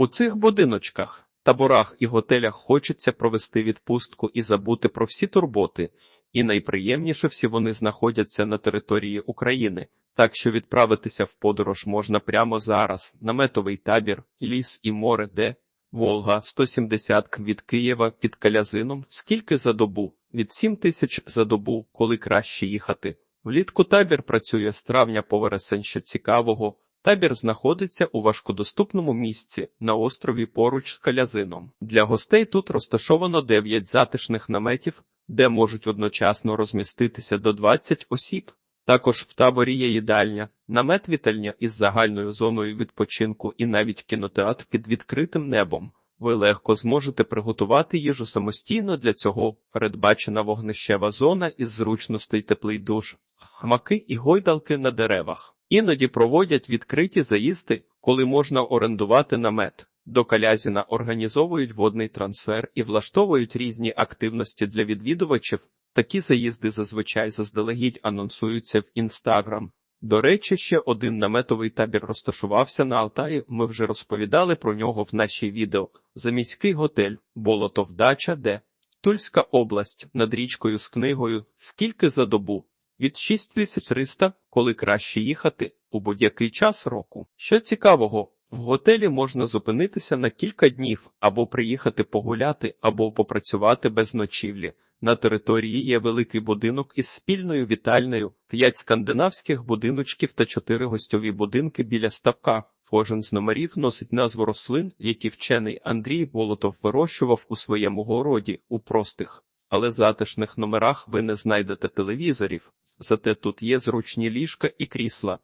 У цих будиночках, таборах і готелях хочеться провести відпустку і забути про всі турботи, і найприємніше всі вони знаходяться на території України, так що відправитися в подорож можна прямо зараз. Наметовий табір, ліс і море, де Волга 170 км від Києва під Калязином. Скільки за добу? Від 7 тисяч за добу, коли краще їхати. Влітку табір працює з травня по вересень. Що цікавого. Табір знаходиться у важкодоступному місці на острові поруч з Калязином. Для гостей тут розташовано 9 затишних наметів, де можуть одночасно розміститися до 20 осіб. Також в таборі є їдальня, намет вітальня із загальною зоною відпочинку і навіть кінотеатр під відкритим небом. Ви легко зможете приготувати їжу самостійно для цього передбачена вогнищева зона із зручностей теплий душ, гамаки і гойдалки на деревах. Іноді проводять відкриті заїзди, коли можна орендувати намет. До Калязіна організовують водний трансфер і влаштовують різні активності для відвідувачів. Такі заїзди зазвичай заздалегідь анонсуються в інстаграм. До речі, ще один наметовий табір розташувався на Алтаї. Ми вже розповідали про нього в нашій відео. Заміський готель Болотовдача, де Тульська область над річкою з книгою Скільки за добу? Від 6300, коли краще їхати у будь-який час року. Що цікавого, в готелі можна зупинитися на кілька днів або приїхати погуляти, або попрацювати без ночівлі. На території є великий будинок із спільною вітальною, п'ять скандинавських будиночків та чотири гостьові будинки біля ставка. Кожен з номерів носить назву рослин, які вчений Андрій Болотов вирощував у своєму городі у простих, але затишних номерах ви не знайдете телевізорів. Зате тут є зручні ліжка і крісла,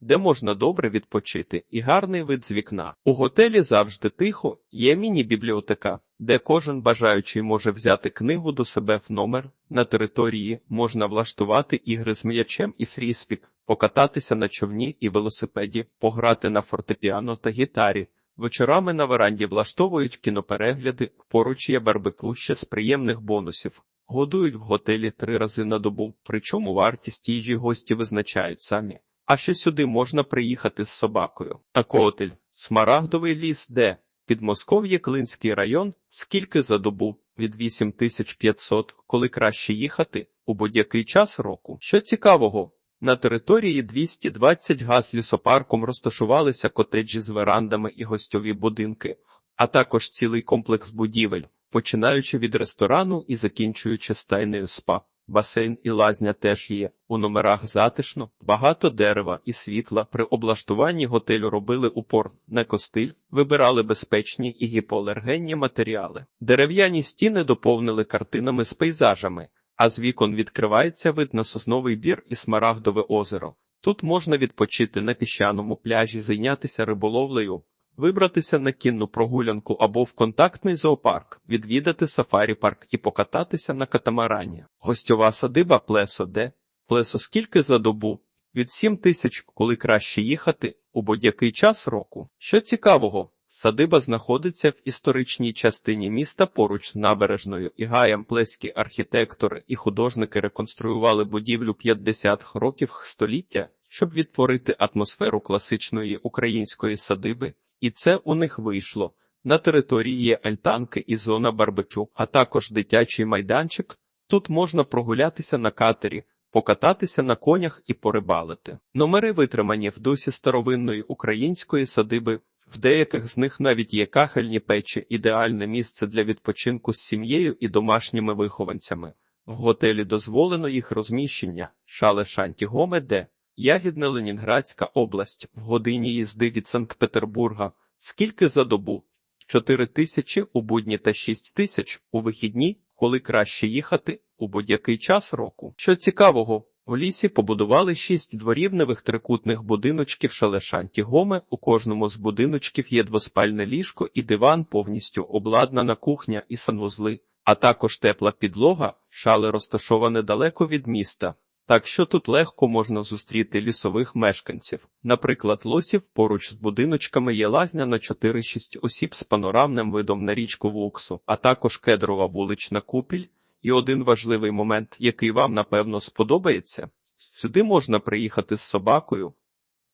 де можна добре відпочити, і гарний вид з вікна. У готелі завжди тихо, є міні-бібліотека, де кожен бажаючий може взяти книгу до себе в номер. На території можна влаштувати ігри з м'ячем і фріспі, покататися на човні і велосипеді, пограти на фортепіано та гітарі. Вечорами на веранді влаштовують кіноперегляди, поруч є барбекю ще з приємних бонусів. Годують в готелі три рази на добу, причому вартість їжі гості визначають самі. А ще сюди можна приїхати з собакою. А котель, смарагдовий ліс, де? Підмосков'є Клинський район, скільки за добу? Від 8500, коли краще їхати? У будь-який час року. Що цікавого, на території 220 га з лісопарком розташувалися котеджі з верандами і гостьові будинки, а також цілий комплекс будівель, починаючи від ресторану і закінчуючи стайнею спа. Басейн і лазня теж є. У номерах затишно, багато дерева і світла. При облаштуванні готелю робили упор на костиль, вибирали безпечні і гіпоалергенні матеріали. Дерев'яні стіни доповнили картинами з пейзажами, а з вікон відкривається вид на сосновий бір і смарагдове озеро. Тут можна відпочити на піщаному пляжі, зайнятися риболовлею, вибратися на кінну прогулянку або в контактний зоопарк, відвідати сафарі-парк і покататися на катамарані. Гостьова садиба Плесо де? Плесо скільки за добу? Від 7 тисяч, коли краще їхати у будь-який час року. Що цікавого, садиба знаходиться в історичній частині міста поруч з набережною і гаєм плеські архітектори і художники реконструювали будівлю 50 років століття, щоб відтворити атмосферу класичної української садиби. І це у них вийшло. На території є альтанки і зона барбекю, а також дитячий майданчик. Тут можна прогулятися на катері, покататися на конях і порибалити. Номери витримані в дусі старовинної української садиби. В деяких з них навіть є кахельні печі, ідеальне місце для відпочинку з сім'єю і домашніми вихованцями. В готелі дозволено їх розміщення, шале Шанті Гоме-де. Ягідна Ленінградська область в годині їзди від Санкт-Петербурга. Скільки за добу? 4 тисячі у будні та 6 тисяч у вихідні, коли краще їхати у будь-який час року. Що цікавого, у лісі побудували шість дворівневих трикутних будиночків шалешанті Гоме. У кожному з будиночків є двоспальне ліжко і диван, повністю обладнана кухня і санвузли, а також тепла підлога, шале розташоване далеко від міста. Так що тут легко можна зустріти лісових мешканців. Наприклад, лосів поруч з будиночками є лазня на 4-6 осіб з панорамним видом на річку Вуксу, а також кедрова вулична купіль. І один важливий момент, який вам напевно сподобається. Сюди можна приїхати з собакою,